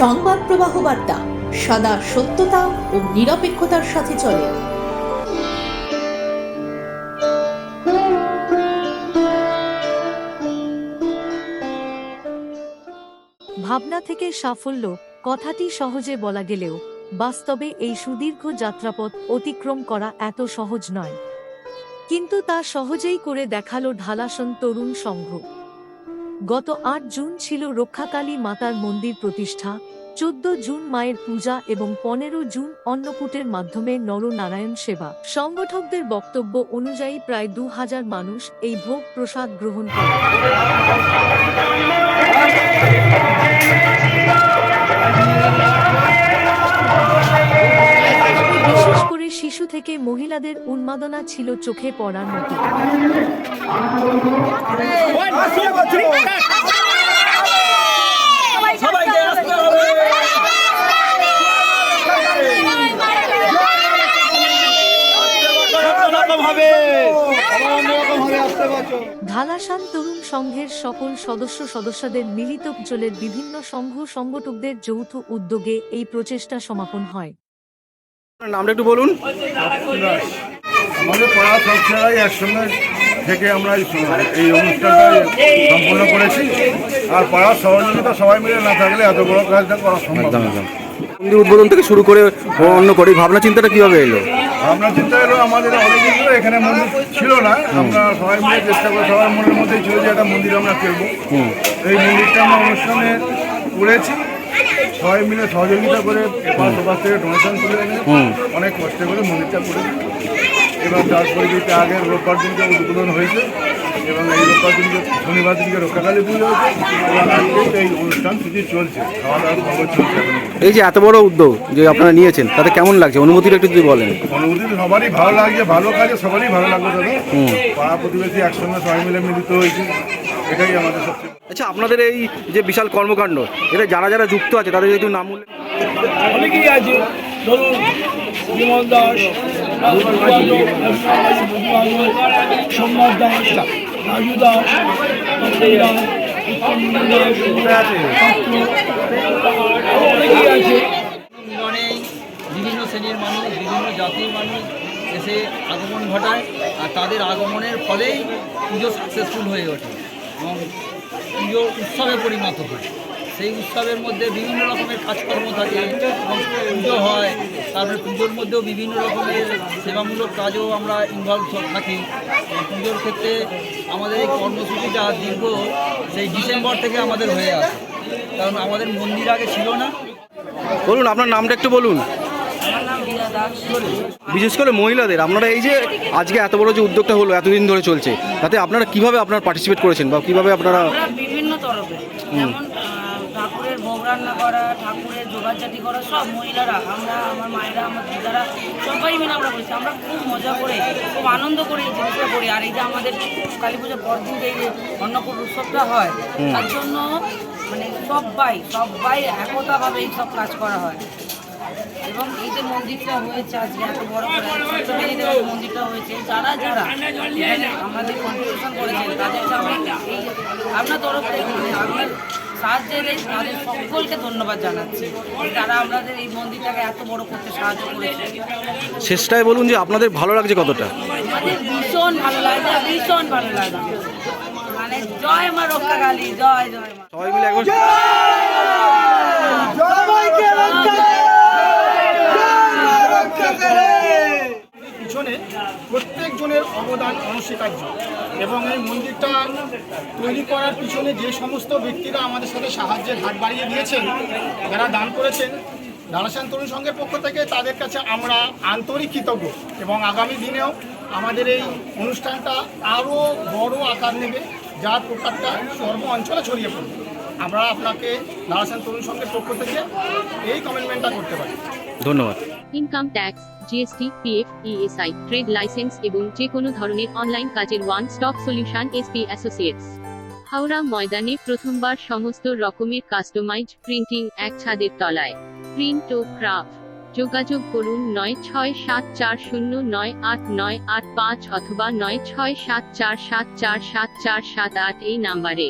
সংবাদ প্রবাহ বার্তা, সদা সত্যতা ও নিরপেক্ষতার সাথে চলে। ভাবনা থেকে সাফল্য, কথাটি সহজে বলা গেলেও, বাস্তবে এই সুদীর্ঘ যাত্রাপথ অতিক্রম করা এত সহজ নয়। কিন্তু তা সহজেই করে দেখাল ঢালাসন তরুণ সংঘ। গত আট জুন ছিল রক্ষাকালী মাতার মন্দির প্রতিষ্ঠা, চোদ্দ জুন মায়ের পূজা এবং পনেরো জুন অন্নকূটের মাধ্যমে নরনারায়ণ সেবা। সংগঠকদের বক্তব্য অনুযায়ী প্রায় দু হাজার মানুষ এই ভোগ প্রসাদ গ্রহণ করে বিশেষ করে শিশু থেকে মহিলাদের উন্মাদনা ছিল চোখে পড়ার মতো। ঢালাসান তরুণ সংঘের সকল সদস্য সদস্যদের মিলিত জলের বিভিন্ন সংঘ সংগঠকদের যৌথ উদ্যোগে এই প্রচেষ্টা সমাপন হয়। নামটা একটু বলুন। আমাদের পাড়া সব ছেলেরাই একসঙ্গে থেকে আমরা এই অনুষ্ঠানটা সম্পন্ন করেছি। আর পাড়ার সহযোগিতা সবাই মিলে না থাকলে এত বড় কাজটা করা সম্ভব মন্দির উদ্বোধন থেকে শুরু করে অন্য করে ভাবনা চিন্তাটা কীভাবে এলো? ভাবনা চিন্তা হলো আমাদের অনেকদিন ধরে এখানে মন্দির ছিল না। আমরা সবাই মিলে চেষ্টা করে সবার মনের মধ্যেই ছিল যে একটা মন্দির আমরা করব এই মন্দিরটা আমরা অনুষ্ঠানে করেছি। সবাই মিলে সহযোগিতা করে পাঁচ থেকে ডোনেশন তুলে এনে অনেক কষ্ট করে মন্দিরটা করেছি। এবার তার পরিপ্রেক্ষিতে আগের রোববার দিনকে উদ্বোধন হয়েছে এবং এই রোববার দিনকে শনিবার দিনকে রক্ষাকালী পুজো হয়েছে এবং আজকে এই অনুষ্ঠান সূচি চলছে। খাওয়া দাওয়ার খবর চলছে এই যে এত বড় উদ্যোগ যে আপনারা নিয়েছেন তাতে কেমন লাগছে? অনুমতিটা একটু যদি বলেন। অনুভূতি তো সবারই ভালো লাগছে ভালো কাজে সবারই ভালো লাগবে দাদা। পাড়া প্রতিবেশী একসঙ্গে সবাই মিলে মিলিত হয়েছে এটাই আমাদের সবচেয়ে আচ্ছা আপনাদের এই যে বিশাল কর্মকাণ্ড এটা যারা যারা যুক্ত আছে তাদের একটু নাম বললেন অনেকেই আছে ধরুন বিমল দাস বিভিন্ন শ্রেণির মানুষ, বিভিন্ন জাতির মানুষ এসে আগমন ঘটায় আর তাদের আগমনের ফলেই পুজো সাকসেসফুল হয়ে ওঠে এবং পুজো উৎসবে পরিণত হয়। সেই উৎসবের মধ্যে বিভিন্ন রকমের কাজকর্ম থাকে পুজো হয়। তারপরে পুজোর মধ্যেও বিভিন্ন রকমের সেবামূলক কাজও আমরা ইনভলভ থাকি। পুজোর ক্ষেত্রে আমাদের এই কর্মসূচিটা দীর্ঘ সেই ডিসেম্বর থেকে আমাদের হয়ে আসে কারণ আমাদের মন্দির আগে ছিল না। বলুন আপনার নামটা একটু বলুন। বিশেষ করে মহিলাদের আপনারা এই যে আজকে এত বড় যে উদ্যোগটা হলো এতদিন ধরে চলছে তাতে আপনারা কীভাবে আপনারা পার্টিসিপেট করেছেন বা কীভাবে আপনারা বিভিন্ন তরফে যেমন আহ, ঠাকুরের ভোগ রান্না করা ঠাকুরের জোগাড়জাতি করা সব মহিলারা আমরা আমার মায়েরা আমার দিদারা সবাই মিলে আমরা করেছি। আমরা খুব মজা করে খুব আনন্দ করে এই জিনিসটা করি। আর এই যে আমাদের কালী পুজোর পরদিন যে এই যে অন্নকূট উৎসবটা হয় তার জন্য মানে সবাই সবাই একতাভাবে এই সব কাজ করা হয়। এবং এই যে মন্দিরটা হয়েছে আজকে এত বড় করে মন্দিরটা হয়েছে যারা যারা আমাদের কন্ট্রিবিউশন করেছেন তাদেরকে আমরা এই আপনার তরফ থেকে মানে আপনার সাহায্যের এলে তাদের সকলকে ধন্যবাদ জানাচ্ছি তারা আমাদের এই মন্দিরটাকে এত বড় করতে সাহায্য করেছে। শেষটায় বলুন যে আপনাদের ভালো লাগছে কতটা? আমাদের ভীষণ ভালো লাগছে ভীষণ ভালো লাগছে। মানে জয় মা রক্ষা কালী জয় জয় মা। সবাই মিলে একবার অনস্বীকার্য এবং এই মন্দিরটা তৈরি করার পিছনে যে সমস্ত ব্যক্তিরা আমাদের সাথে সাহায্যের হাত বাড়িয়ে দিয়েছেন, যারা দান করেছেন দানাসান তরুণ সংঘের পক্ষ থেকে তাদের কাছে আমরা আন্তরিক কৃতজ্ঞ। এবং আগামী দিনেও আমাদের এই অনুষ্ঠানটা আরও বড় আকার নেবে, যার প্রকারটা সর্ব অঞ্চলে ছড়িয়ে পড়বে। আমরা আপনাকে দানাসান তরুণ সংঘের পক্ষ থেকে এই কমিটমেন্টটা করতে পারি। ধন্যবাদ। Income tax, GST, PF, ESI, trade licence এবং যে কোনো ধরনের অনলাইন কাজের one stop solution SP associates. Howrah ময়দানে প্রথমবার সমস্ত রকমের কাস্টমাইজ প্রিন্টিং এক ছাদের তলায়। প্রিন্ট ও ক্রাফট। যোগাযোগ করুন নয় ছয় সাত চার শূন্য নয় আট নয় আট পাঁচ অথবা নয় ছয় সাত চার সাত চার সাত চার সাত আট এই নাম্বারে।